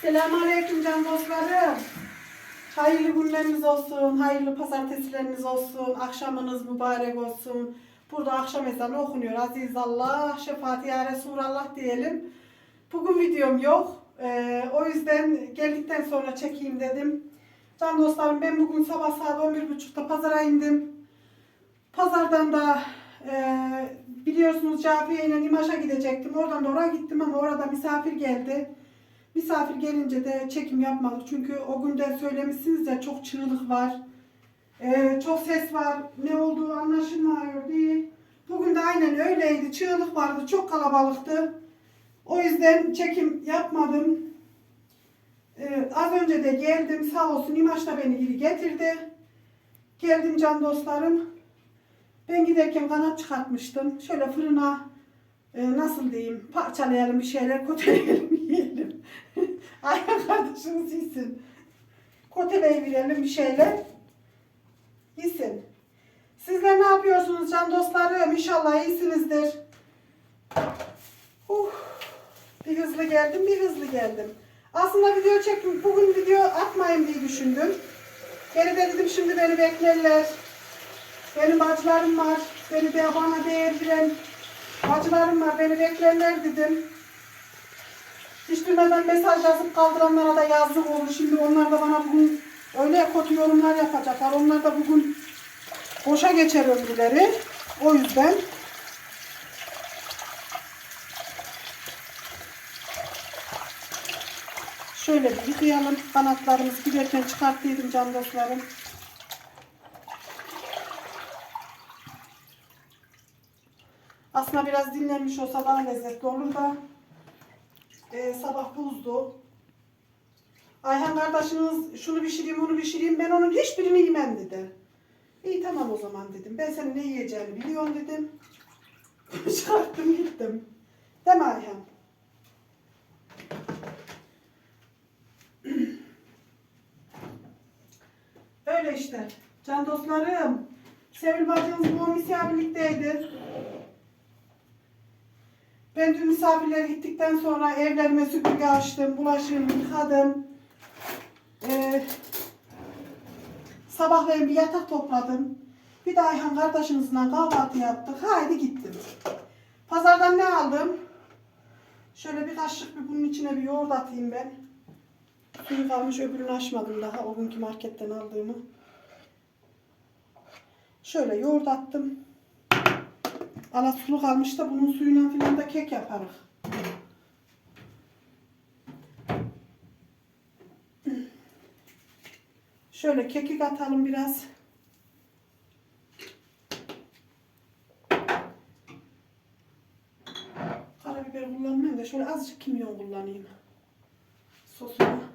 Selamünaleyküm can dostlarım. Hayırlı günleriniz olsun, hayırlı pazartesileriniz olsun, akşamınız mübarek olsun. Burada akşam ezanı okunuyor. Aziz Allah, şefaat ya Resulallah diyelim. Bugün videom yok. Ee, o yüzden geldikten sonra çekeyim dedim. Can dostlarım ben bugün sabah saat 11.30'da pazara indim. Pazardan da e, biliyorsunuz Cafiye ile İmaş'a gidecektim. Oradan da oraya gittim ama orada misafir geldi. Misafir gelince de çekim yapmadık. Çünkü o günden söylemişsiniz ya çok çığlık var. e, çok ses var. Ne olduğu anlaşılmıyor değil. Bugün de aynen öyleydi. Çığlık vardı. Çok kalabalıktı. O yüzden çekim yapmadım. Ee, az önce de geldim sağ olsun İmaç da beni geri getirdi. Geldim can dostlarım. Ben giderken kanat çıkartmıştım. Şöyle fırına e, nasıl diyeyim parçalayalım bir şeyler koteleyelim. Ayhan kardeşimiz yesin. Koteleyebilelim bir şeyler. Yesin. Sizler ne yapıyorsunuz can dostlarım? İnşallah iyisinizdir. Uh, bir hızlı geldim, bir hızlı geldim. Aslında video çektim. Bugün video atmayayım diye düşündüm. Geri de dedim şimdi beni beklerler. Benim bacılarım var. Beni de bana değer veren bacılarım var. Beni beklerler dedim. Hiç durmadan mesaj yazıp kaldıranlara da yazık oldu. Şimdi onlar da bana bugün öyle kötü yorumlar yapacaklar. Onlar da bugün boşa geçer ömrüleri. O yüzden Şöyle bir yıkayalım. Kanatlarımızı giderken çıkarttıydım can dostlarım. Aslında biraz dinlenmiş olsa daha lezzetli olur da e, sabah buzdu. Ayhan kardeşiniz şunu pişireyim onu pişireyim ben onun hiçbirini yemem dedi. İyi tamam o zaman dedim. Ben senin ne yiyeceğini biliyorum dedim. Çıkarttım gittim. Değil mi Ayhan? Öyle işte. Can dostlarım. Sevil bacımız bu misafirlikteydi. Ben dün misafirler gittikten sonra evlerime süpürge açtım, bulaşığımı yıkadım. Ee, sabahleyin bir yatak topladım. Bir de Ayhan kardeşimizle kahvaltı yaptık. Haydi gittim. Pazardan ne aldım? Şöyle bir kaşık bir bunun içine bir yoğurt atayım ben. Suyu kalmış öbürünü açmadım daha o günkü marketten aldığımı. Şöyle yoğurt attım. Ala sulu kalmış da bunun suyuyla filan da kek yaparız. Şöyle kekik atalım biraz. Karabiber kullanmayayım da şöyle azıcık kimyon kullanayım. Sosuna.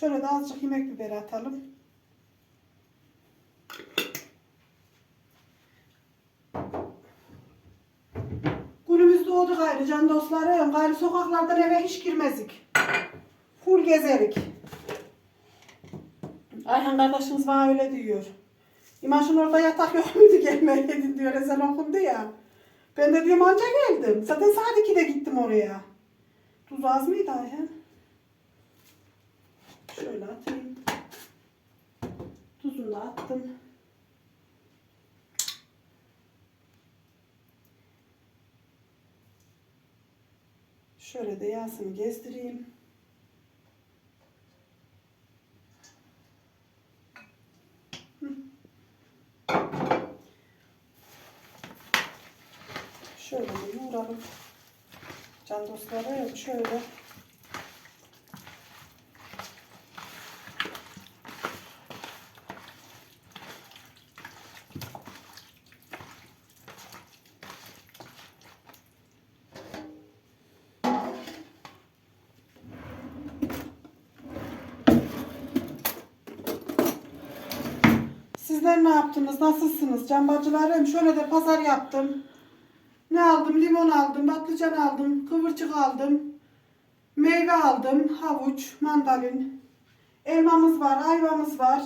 Şöyle de azıcık yemek biberi atalım. Günümüz doğdu gayrı can dostlarım. Gayrı sokaklardan eve hiç girmezik. Full gezerik. Ayhan kardeşiniz bana öyle diyor. İmaşın orada yatak yok muydu gelmeyeydin diyor ezan okundu ya. Ben de diyorum anca geldim. Zaten saat 2'de gittim oraya. Tuz az mıydı Ayhan? Şöyle atayım. Tuzunu da attım. Şöyle de yağsını gezdireyim. Şöyle de yoğuralım. Can dostlarım şöyle. Sizler ne yaptınız? Nasılsınız? Cambacılarım şöyle de pazar yaptım. Ne aldım? Limon aldım, patlıcan aldım, kıvırcık aldım. Meyve aldım, havuç, mandalin. Elmamız var, ayvamız var.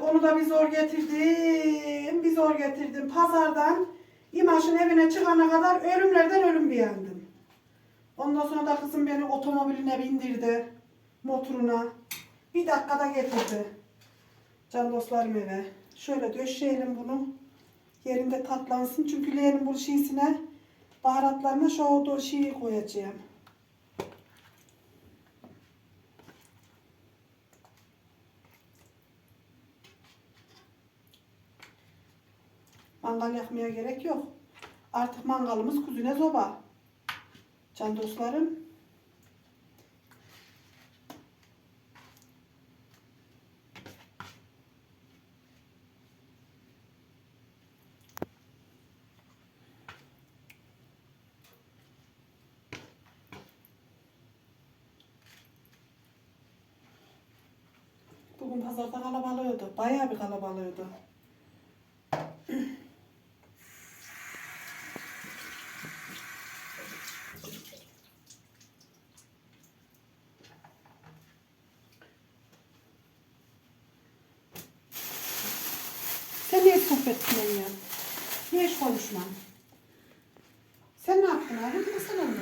Onu da bir zor getirdim. Bir zor getirdim. Pazardan İmaş'ın evine çıkana kadar ölümlerden ölüm beğendim. Ondan sonra da kızım beni otomobiline bindirdi. Motoruna. Bir dakikada getirdi. Can dostlarım eve. Şöyle döşeyelim bunu. Yerinde tatlansın. Çünkü leğenin bu şişine baharatlarına şu o şeyi koyacağım. Mangal yakmaya gerek yok. Artık mangalımız kuzine zoba. Can dostlarım. Bugün pazarda kalabalığıydı. Bayağı bir kalabalığıydı. Sen niye sohbet etmiyorsun? Niye hiç konuşman? Sen ne yaptın abi? Sen anlat.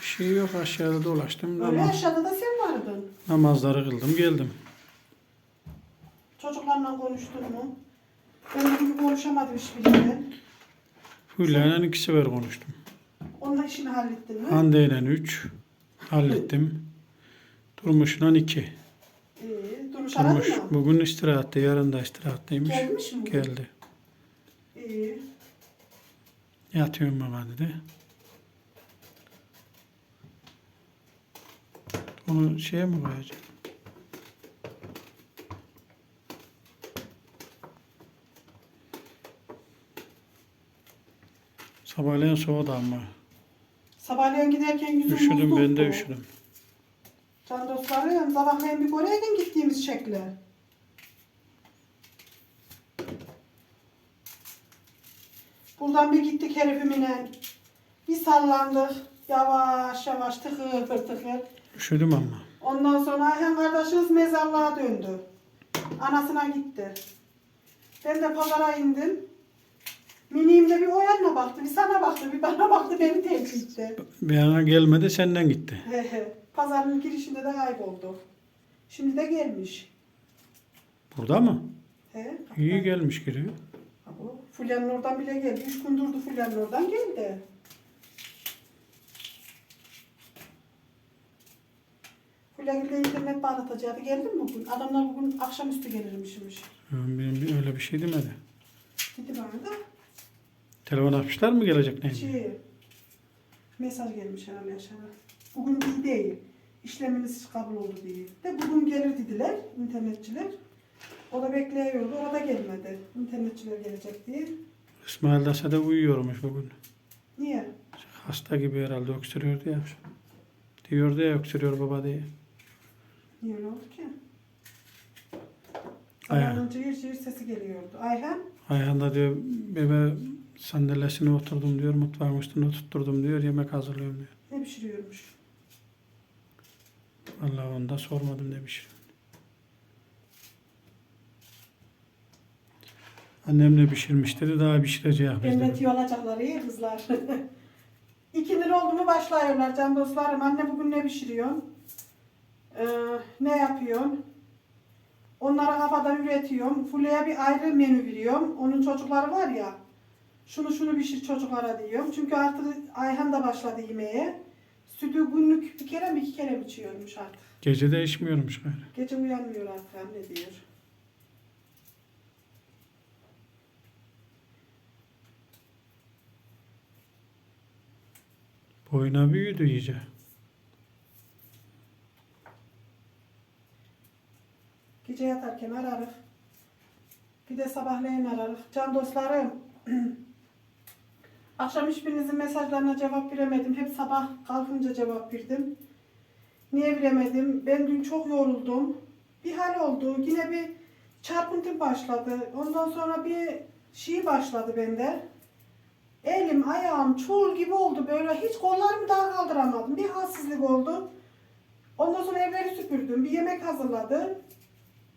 Bir şey yok aşağıda dolaştım. Öyle Namaz, aşağıda da sen vardın. namazları kıldım geldim. Çocuklarla konuştun mu? Ben bugün konuşamadım hiçbiriyle. Hülya'yla iki sefer konuştum. Onunla işini hallettin mi? Hande ile üç hallettim. Durmuş'la iki. İyi. Durmuş Durmuş mı? bugün istirahatte, yarın da istirahatteymiş. Gelmiş mi? bugün? Geldi. İyi. Yatıyorum baba dedi. Onu şeye mi koyacağım? Sabahleyin soğudu ama. Sabahleyin giderken yüzüm Üşüdüm ben de üşüdüm. Can dostlarım sabahleyin bir göreydin gittiğimiz şekli. Buradan bir gittik herifimle. Bir sallandık. Yavaş yavaş tıkır tıkır. Üşüdüm ama. Ondan sonra Ayhan kardeşimiz mezarlığa döndü. Anasına gitti. Ben de pazara indim. Miniğim de bir o yanına baktı, bir sana baktı, bir bana baktı, beni tercih etti. Bir ana gelmedi senden gitti. Pazarın girişinde de kayboldu. Şimdi de gelmiş. Burada mı? He. İyi gelmiş giriyor. Abo, Fulya'nın oradan bile geldi. Üç gün durdu Fulya'nın oradan geldi. Fulya ile internet bağlatacaktı. Geldi mi bugün? Adamlar bugün akşamüstü gelirmişmiş. Benim bir- öyle bir şey demedi. Dedi bana da. Telefon açmışlar mı gelecek ne? Şey, mesaj gelmiş herhalde aşağıda. Bugün iyi değil. İşleminiz kabul oldu diye. De bugün gelir dediler internetçiler. O da bekliyordu. O da gelmedi. İnternetçiler gelecek diye. İsmail Dasa da uyuyormuş bugün. Niye? Hasta gibi herhalde öksürüyordu ya. Diyordu ya öksürüyor baba diye. Niye öyle oldu ki? Ayhan. Ayağının cıyır cıyır sesi geliyordu. Ayhan Ayhan da diyor bebe sandalyesine oturdum diyor mutfağın üstüne tutturdum diyor yemek hazırlıyorum diyor. ne pişiriyormuş? Vallahi onu da sormadım demiş. Annem ne pişirmiş dedi daha pişireceğiz biz dedi. yolacaklar iyi kızlar. İki lira oldu mu başlıyorlar can dostlarım. Anne bugün ne pişiriyorsun? Ee, ne yapıyorsun? Onlara kafadan üretiyorum. Fulya'ya bir ayrı menü veriyorum. Onun çocukları var ya. Şunu şunu pişir çocuklara diyorum. Çünkü artık Ayhan da başladı yemeğe. Sütü günlük bir kere mi iki kere mi içiyormuş artık. Gece de içmiyormuş gayrı. Gece uyanmıyor artık anne diyor. Boyuna büyüdü iyice. Gece yatarken ararız. Bir de sabahleyin ararız. Can dostlarım. Akşam hiçbirinizin mesajlarına cevap veremedim. Hep sabah kalkınca cevap verdim. Niye veremedim? Ben dün çok yoruldum. Bir hal oldu. Yine bir çarpıntı başladı. Ondan sonra bir şey başladı bende. Elim, ayağım çuğul gibi oldu. Böyle hiç kollarımı daha kaldıramadım. Bir halsizlik oldu. Ondan sonra evleri süpürdüm. Bir yemek hazırladım.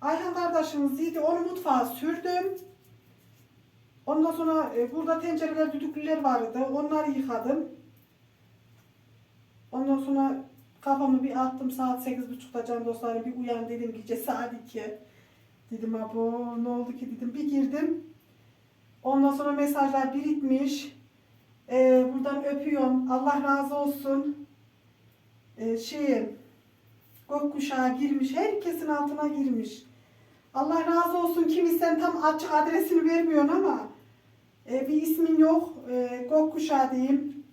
Ayhan kardeşimiz yedi. Onu mutfağa sürdüm. Ondan sonra e, burada tencereler, düdüklüler vardı. Onları yıkadım. Ondan sonra kafamı bir attım saat sekiz buçukta can dostlarım bir uyan dedim gece saat 2. Dedim abo ne oldu ki dedim bir girdim. Ondan sonra mesajlar birikmiş. Ee, buradan öpüyorum. Allah razı olsun. Ee, şey gökkuşağı girmiş. Herkesin altına girmiş. Allah razı olsun. Kimi sen tam açık adresini vermiyorsun ama e, bir ismin yok. E, gökkuşağı diyeyim.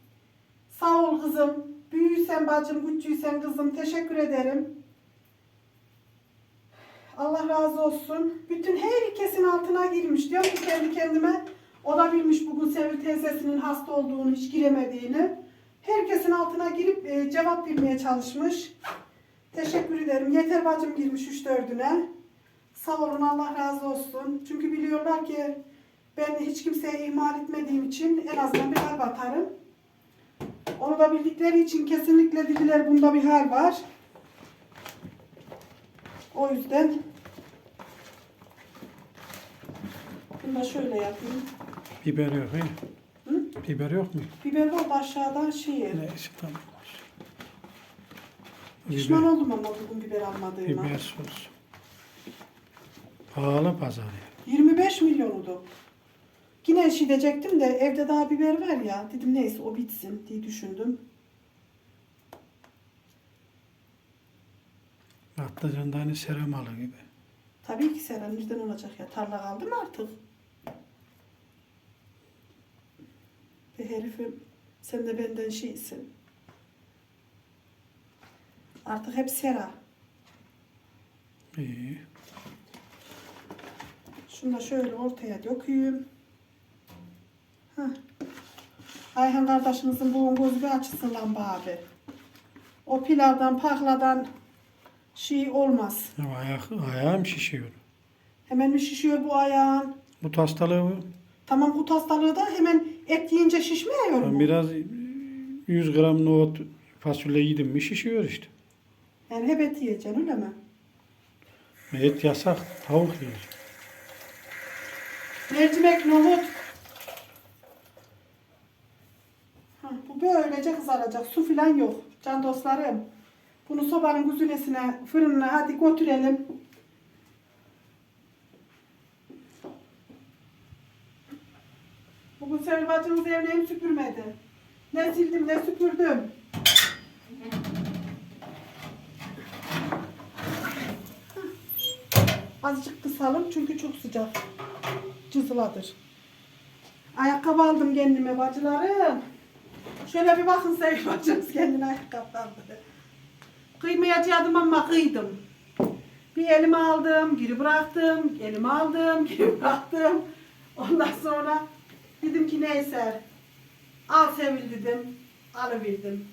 Sağ ol kızım. Büyüysen bacım, küçüysen kızım. Teşekkür ederim. Allah razı olsun. Bütün herkesin altına girmiş. Diyorum ki kendi kendime. O bugün Sevil teyzesinin hasta olduğunu, hiç giremediğini. Herkesin altına girip e, cevap vermeye çalışmış. Teşekkür ederim. Yeter bacım girmiş üç dördüne. Sağ olun Allah razı olsun. Çünkü biliyorlar ki ben hiç kimseye ihmal etmediğim için en azından bir hal atarım. Onu da bildikleri için kesinlikle dediler bunda bir hal var. O yüzden bunu da şöyle yapayım. Biber yok he? Hı? Biber yok mu? Biber oldu aşağıdan şey. Neyse tamam. Pişman oldum ama bugün biber almadığıma. biber sos. Pahalı pazar ya. 25 milyonudu. Yine şey diyecektim de evde daha biber var ya. Dedim neyse o bitsin diye düşündüm. Patlıcan da hani seremalı gibi. Tabii ki Seren birden olacak ya. Tarla kaldı mı artık? Be herifim sen de benden şeysin. Artık hep sera. İyi. Şunu da şöyle ortaya dökeyim. Heh. Ayhan kardeşimizin boğun gözü bir açılsın lan abi. O pilavdan, pahladan şey olmaz. Ya ayak, ayağım şişiyor. Hemen mi şişiyor bu ayağın? Bu hastalığı Tamam kut hastalığı da hemen et yiyince şişmiyor ben mu? biraz 100 gram nohut fasulye yedim mi şişiyor işte. Yani hep et yiyeceksin öyle mi? Et yasak, tavuk yiyor. Mercimek, nohut. Hah, bu böylece kızaracak. Su filan yok. Can dostlarım. Bunu sobanın güzülesine, fırınına hadi götürelim. Bugün Sevil bacımız evlerini süpürmedi. Ne sildim ne süpürdüm. Azıcık kısalım çünkü çok sıcak. Cızıladır. Ayakkabı aldım kendime bacılarım. Şöyle bir bakın Sevil bacımız kendine ayakkabı aldı. Kıymayacaktım ama kıydım. Bir elime aldım, geri bıraktım, elime aldım, geri bıraktım. Ondan sonra dedim ki neyse. Al Sevil dedim. Alıverdim.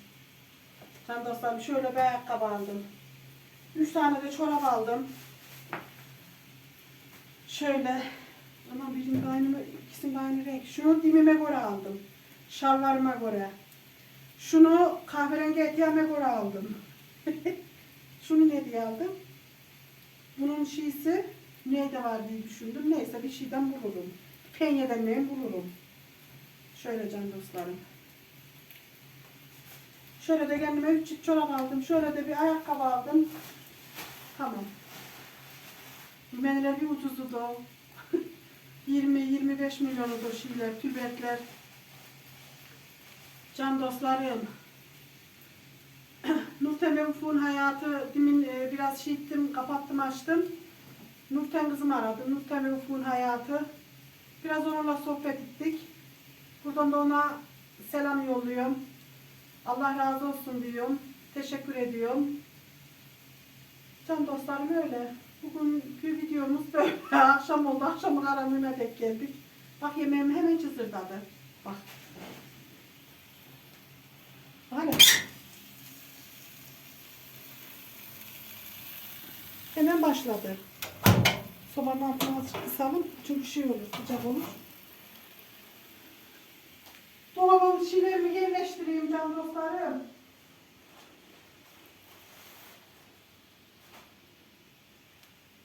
Can dostlarım şöyle bir ayakkabı aldım. Üç tane de çorap aldım. Şöyle ama de aynı, ikisinin aynı renk. Şunu dimime göre aldım. Şalvarıma göre. Şunu kahverengi eteğime göre aldım. Şunu ne diye aldım? Bunun şeysi neyde var diye düşündüm. Neyse bir şeyden bulurum. Penyeden neyim bulurum. Şöyle can dostlarım. Şöyle de kendime üç çorap aldım. Şöyle de bir ayakkabı aldım. Tamam. Yemenler bir ucuzdu da. 20-25 milyonudur şeyler, tübetler. Can dostlarım. Nurten ve Ufuk'un hayatı demin e, biraz şey ettim, kapattım, açtım. Nurten kızım aradı. Nurten ve Ufuk'un hayatı. Biraz onunla sohbet ettik. Buradan da ona selam yolluyorum. Allah razı olsun diyorum. Teşekkür ediyorum. Can dostlarım öyle. Bugünkü videomuz böyle. Akşam oldu. Akşamın karanlığına tek geldik. Bak yemeğim hemen çızırdadı. Bak. Hala. Hemen başladı. Sobanın altına kısalım. Çünkü şey olur, sıcak olur. Dolabın şeylerimi yerleştireyim can dostlarım.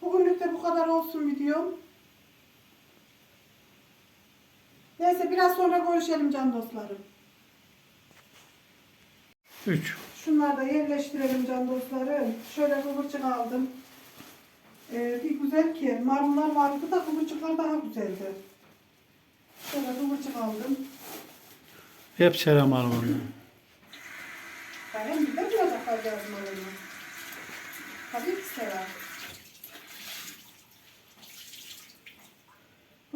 Bugünlük de bu kadar olsun videom. Neyse biraz sonra görüşelim can dostlarım. 3. Şunları da yerleştirelim can dostlarım. Şöyle kıvırcık aldım. Ee, bir güzel ki marullar vardı da kıvırcıklar daha güzeldi. Şöyle kıvırcık aldım. Hep selam al onu. Ben hem de bulacaklar yazma onu. Tabii ki sever.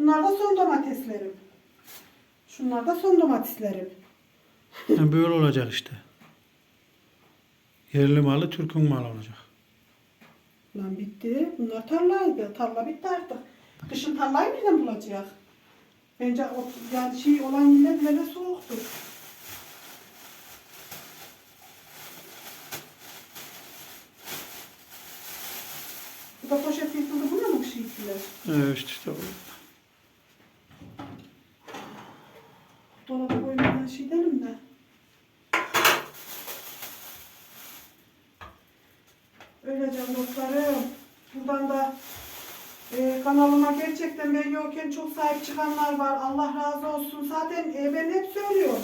Bunlar da son domateslerim. Şunlar da son domateslerim. Yani böyle olacak işte. Yerli malı Türk'ün malı olacak. Lan bitti. Bunlar tarlaydı. Tarla bitti artık. Kışın tarlayı nereden bulacak? Bence o, yani şey olan bile de soğuktur. Bu da poşet yıkıldı. Buna mı şey yıktılar? Evet işte o. Dolaba koymadan şey derim de. Can dostlarım. Buradan da e, kanalıma gerçekten ben yokken çok sahip çıkanlar var. Allah razı olsun. Zaten e, ben hep söylüyorum.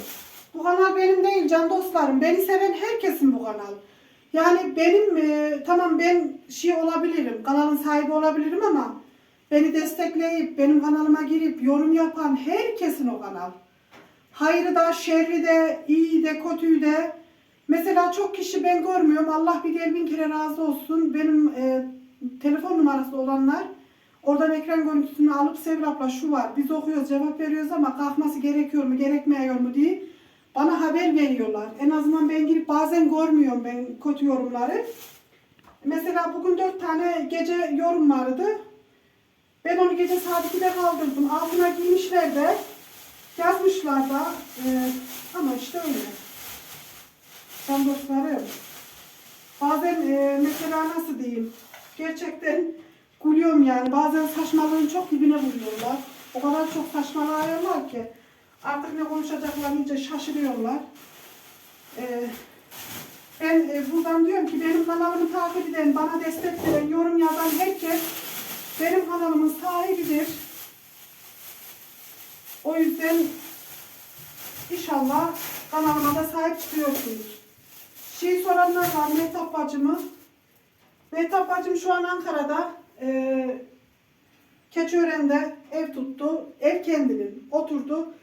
Bu kanal benim değil can dostlarım. Beni seven herkesin bu kanal. Yani benim e, tamam ben şey olabilirim. Kanalın sahibi olabilirim ama beni destekleyip benim kanalıma girip yorum yapan herkesin o kanal. Hayrı da, şerri de, iyi de, kötüyü de. Mesela çok kişi ben görmüyorum. Allah bir gel bin kere razı olsun. Benim e, telefon numarası olanlar oradan ekran görüntüsünü alıp abla şu var. Biz okuyoruz, cevap veriyoruz ama kalkması gerekiyor mu, gerekmiyor mu diye bana haber veriyorlar. En azından ben girip bazen görmüyorum ben kötü yorumları. Mesela bugün dört tane gece yorum vardı. Ben onu gece saat 2'de kaldırdım. Altına giymişler de. Yazmışlar da e, ama işte öyle. Can dostlarım. Bazen e, mesela nasıl diyeyim? Gerçekten gülüyorum yani. Bazen saçmalığın çok dibine vuruyorlar. O kadar çok saçmalıyorlar ki. Artık ne konuşacaklarını iyice şaşırıyorlar. E, ben e, buradan diyorum ki benim kanalımı takip eden, bana destek veren, yorum yazan herkes benim kanalımın sahibidir. O yüzden inşallah kanalıma da sahip çıkıyorsunuz. Şey soranlar var Mehtap bacımı. Mehtap bacım şu an Ankara'da. E, Keçiören'de ev tuttu. Ev kendinin. Oturdu.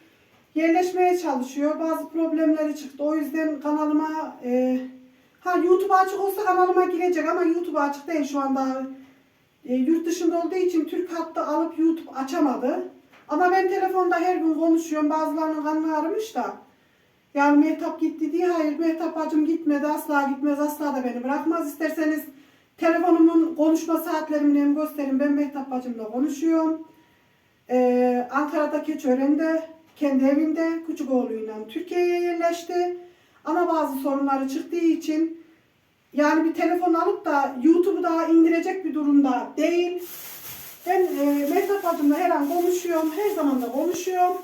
Yerleşmeye çalışıyor. Bazı problemleri çıktı. O yüzden kanalıma e, ha YouTube açık olsa kanalıma girecek ama YouTube açık değil şu anda. E, yurt dışında olduğu için Türk hattı alıp YouTube açamadı. Ama ben telefonda her gün konuşuyorum. Bazılarının kanını ağrımış da. Yani Mehtap gitti diye hayır Mehtap bacım gitmedi asla gitmez asla da beni bırakmaz. İsterseniz telefonumun konuşma saatlerimi hem gösterin. Ben Mehtap bacımla konuşuyorum. Ee, Ankara'da Keçiören'de kendi evinde küçük oğluyla Türkiye'ye yerleşti. Ama bazı sorunları çıktığı için yani bir telefon alıp da YouTube'u daha indirecek bir durumda değil. Ben e, Mehtap bacımla her an konuşuyorum. Her zaman da konuşuyorum.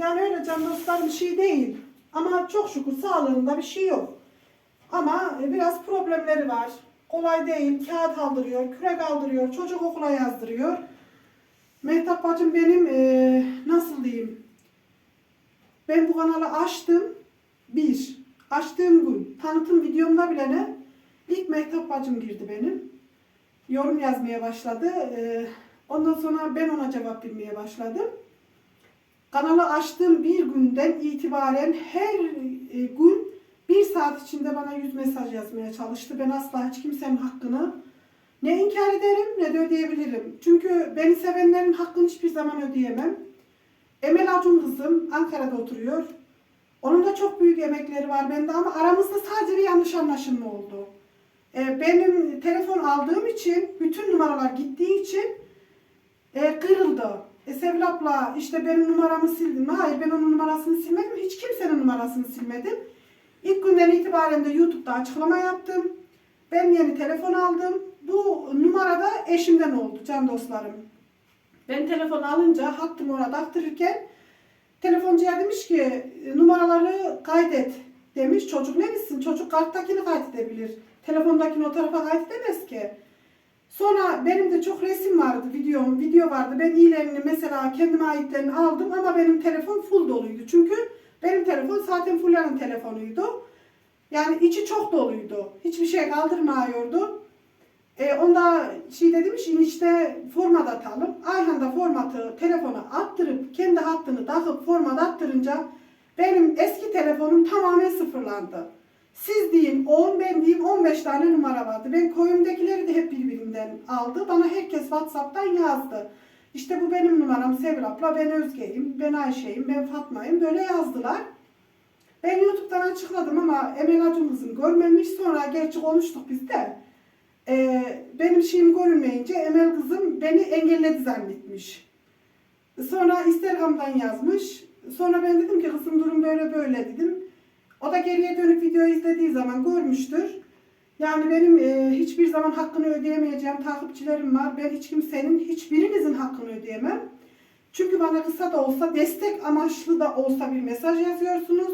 Yani öyle can dostlar bir şey değil. Ama çok şükür sağlığında bir şey yok. Ama e, biraz problemleri var. Kolay değil. Kağıt aldırıyor, kürek aldırıyor, çocuk okula yazdırıyor. Mehtap bacım benim e, nasıl diyeyim? Ben bu kanalı açtım. Bir, açtığım gün tanıtım videomda bile ne? İlk Mehtap bacım girdi benim. Yorum yazmaya başladı. E, ondan sonra ben ona cevap vermeye başladım. Kanalı açtığım bir günden itibaren her e, gün bir saat içinde bana 100 mesaj yazmaya çalıştı. Ben asla hiç kimsenin hakkını ne inkar ederim ne de ödeyebilirim. Çünkü beni sevenlerin hakkını hiçbir zaman ödeyemem. Emel Acun kızım Ankara'da oturuyor. Onun da çok büyük emekleri var bende ama aramızda sadece bir yanlış anlaşılma oldu. E, benim telefon aldığım için bütün numaralar gittiği için e, kırıldı. E Sevil işte benim numaramı sildin mi? Hayır ben onun numarasını silmedim. Hiç kimsenin numarasını silmedim. İlk günden itibaren de YouTube'da açıklama yaptım. Ben yeni telefon aldım. Bu numarada eşimden oldu can dostlarım. Ben telefon alınca hattımı ona taktırırken telefoncuya demiş ki "E, numaraları kaydet demiş. Çocuk ne bilsin? Çocuk karttakini kaydedebilir. Telefondakini o tarafa kaydedemez ki. Sonra benim de çok resim vardı, videom, video vardı. Ben iyilerini mesela kendime aitlerini aldım ama benim telefon full doluydu. Çünkü benim telefon zaten Fulya'nın telefonuydu. Yani içi çok doluydu. Hiçbir şey kaldırmıyordu. E, onda şey dedim ki işte format atalım. Ayhan da formatı telefona attırıp kendi hattını takıp format attırınca benim eski telefonum tamamen sıfırlandı. Siz diyeyim 10, ben diyeyim 15 tane numara vardı. Ben koyumdakileri de hep birbirinden aldı. Bana herkes WhatsApp'tan yazdı. İşte bu benim numaram Sevrap'la, ben Özge'yim, ben Ayşe'yim, ben Fatma'yım. Böyle yazdılar. Ben YouTube'dan açıkladım ama Emel Acımızın görmemiş. Sonra gerçi konuştuk biz de. Ee, benim şeyim görünmeyince Emel kızım beni engelledi zannetmiş. Sonra Instagram'dan yazmış. Sonra ben dedim ki kızım durum böyle böyle dedim. O da geriye dönüp videoyu izlediği zaman görmüştür. Yani benim e, hiçbir zaman hakkını ödeyemeyeceğim takipçilerim var. Ben hiç kimsenin, hiçbirinizin hakkını ödeyemem. Çünkü bana kısa da olsa, destek amaçlı da olsa bir mesaj yazıyorsunuz.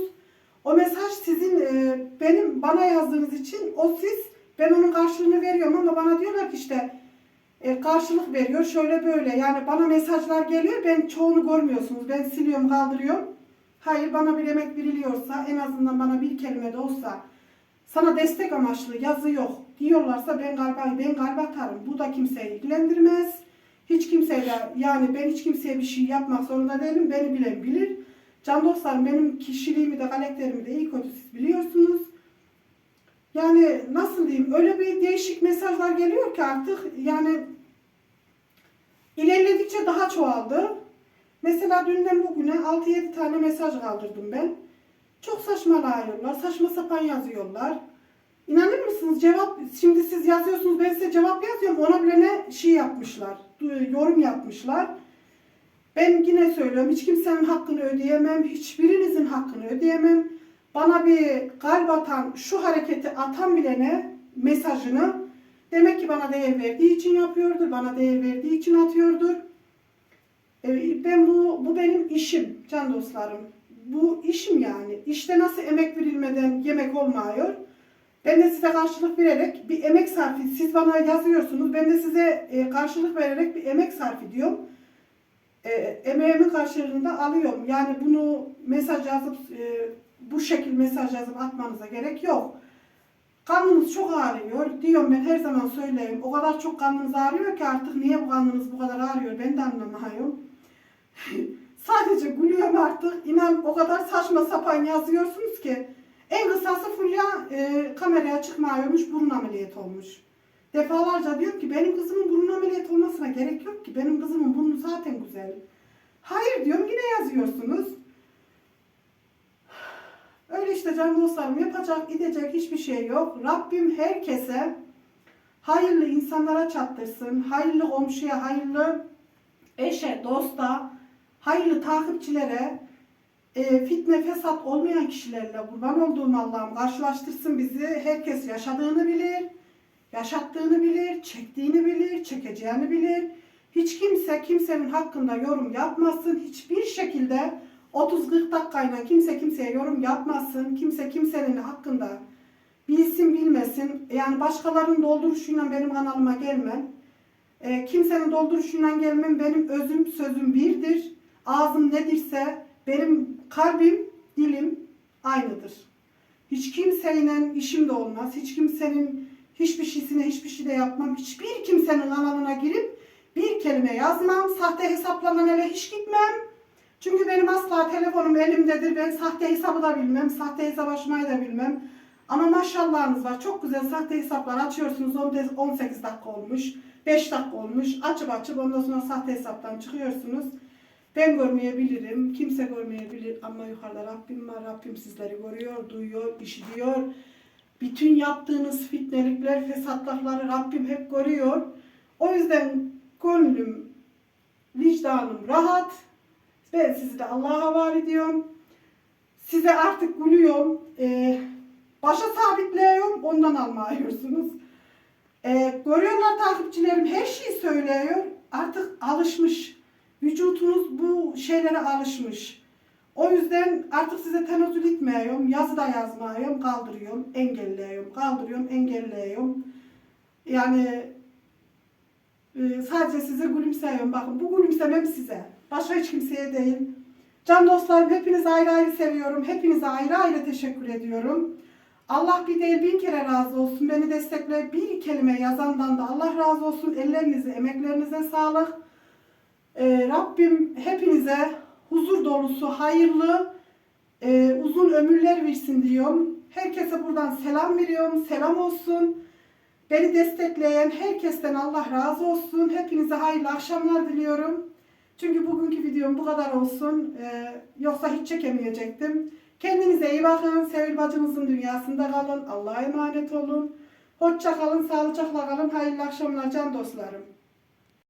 O mesaj sizin, e, benim bana yazdığınız için o siz, ben onun karşılığını veriyorum ama bana diyorlar ki işte e, karşılık veriyor şöyle böyle. Yani bana mesajlar geliyor, ben çoğunu görmüyorsunuz. Ben siliyorum, kaldırıyorum. Hayır bana bir emek veriliyorsa en azından bana bir kelime de olsa sana destek amaçlı yazı yok diyorlarsa ben galiba ben galiba atarım. Bu da kimseyi ilgilendirmez. Hiç kimseyle yani ben hiç kimseye bir şey yapmak zorunda değilim. Beni bilen bilir. Can dostlarım benim kişiliğimi de karakterimi de iyi kötü siz biliyorsunuz. Yani nasıl diyeyim öyle bir değişik mesajlar geliyor ki artık yani ilerledikçe daha çoğaldı. Mesela dünden bugüne 6-7 tane mesaj kaldırdım ben. Çok saçmalıyorlar, saçma sapan yazıyorlar. İnanır mısınız cevap, şimdi siz yazıyorsunuz ben size cevap yazıyorum ona bile ne şey yapmışlar, yorum yapmışlar. Ben yine söylüyorum hiç kimsenin hakkını ödeyemem, hiçbirinizin hakkını ödeyemem. Bana bir kalp atan, şu hareketi atan bilene mesajını demek ki bana değer verdiği için yapıyordur, bana değer verdiği için atıyordur. E, Ben bu, bu benim işim can dostlarım. Bu işim yani. İşte nasıl emek verilmeden yemek olmuyor. Ben de size karşılık vererek bir emek sarf Siz bana yazıyorsunuz. Ben de size e, karşılık vererek bir emek sarf ediyorum. E, emeğimin karşılığında alıyorum. Yani bunu mesaj yazıp e, bu şekil mesaj yazıp atmanıza gerek yok. Karnınız çok ağrıyor. Diyorum ben her zaman söyleyeyim. O kadar çok karnınız ağrıyor ki artık niye bu karnınız bu kadar ağrıyor ben de anlamıyorum. Sadece gülüyorum artık. İnan o kadar saçma sapan yazıyorsunuz ki. En kısası Fulya e, kameraya çıkmıyormuş, burun ameliyatı olmuş. Defalarca diyorum ki benim kızımın burun ameliyatı olmasına gerek yok ki. Benim kızımın burnu zaten güzel. Hayır diyorum yine yazıyorsunuz. Öyle işte can dostlarım yapacak gidecek hiçbir şey yok. Rabbim herkese hayırlı insanlara çattırsın. Hayırlı komşuya, hayırlı eşe, dosta, hayırlı takipçilere, e, fitne fesat olmayan kişilerle kurban olduğum Allah'ım karşılaştırsın bizi. Herkes yaşadığını bilir, yaşattığını bilir, çektiğini bilir, çekeceğini bilir. Hiç kimse kimsenin hakkında yorum yapmasın. Hiçbir şekilde 30-40 dakikayla kimse kimseye yorum yapmasın. Kimse kimsenin hakkında bilsin bilmesin. Yani başkalarının dolduruşuyla benim kanalıma gelmem. E, kimsenin dolduruşuyla gelmem. Benim özüm sözüm birdir. Ağzım nedirse benim kalbim, dilim aynıdır. Hiç kimseyle işim de olmaz. Hiç kimsenin hiçbir şeysine hiçbir şey de yapmam. Hiçbir kimsenin alanına girip bir kelime yazmam. Sahte hesaplarla hele hiç gitmem. Çünkü benim asla telefonum elimdedir. Ben sahte hesabı da bilmem. Sahte hesap açmayı da bilmem. Ama maşallahınız var. Çok güzel sahte hesaplar açıyorsunuz. 18 dakika olmuş. 5 dakika olmuş. Açıp açıp ondan sonra sahte hesaptan çıkıyorsunuz. Ben görmeyebilirim. Kimse görmeyebilir. Ama yukarıda Rabbim var. Rabbim sizleri görüyor, duyuyor, işitiyor. Bütün yaptığınız fitnelikler, fesatlıkları Rabbim hep görüyor. O yüzden gönlüm, vicdanım rahat. Ben sizi de Allah'a havale ediyorum. Size artık gülüyorum. Ee, başa sabitliyorum. Ondan almıyorsunuz. Ee, görüyorlar takipçilerim her şeyi söylüyor. Artık alışmış. Vücutunuz bu şeylere alışmış. O yüzden artık size tenezzül etmiyorum. Yazı da yazmıyorum. Kaldırıyorum, engelliyorum. Kaldırıyorum, engelliyorum. Yani Ee, sadece size gülümseyorum. Bakın bu gülümsemem size. Başka hiç kimseye değil. Can dostlarım hepinizi ayrı ayrı seviyorum. Hepinize ayrı ayrı teşekkür ediyorum. Allah bir değil bin kere razı olsun. Beni destekle bir kelime yazandan da Allah razı olsun. Ellerinize, emeklerinize sağlık. Ee, Rabbim hepinize huzur dolusu, hayırlı, e, uzun ömürler versin diyorum. Herkese buradan selam veriyorum. Selam olsun. Beni destekleyen herkesten Allah razı olsun. Hepinize hayırlı akşamlar diliyorum. Çünkü bugünkü videom bu kadar olsun. Ee, yoksa hiç çekemeyecektim. Kendinize iyi bakın. Sevil bacınızın dünyasında kalın. Allah'a emanet olun. Hoşça kalın, sağlıcakla kalın. Hayırlı akşamlar can dostlarım.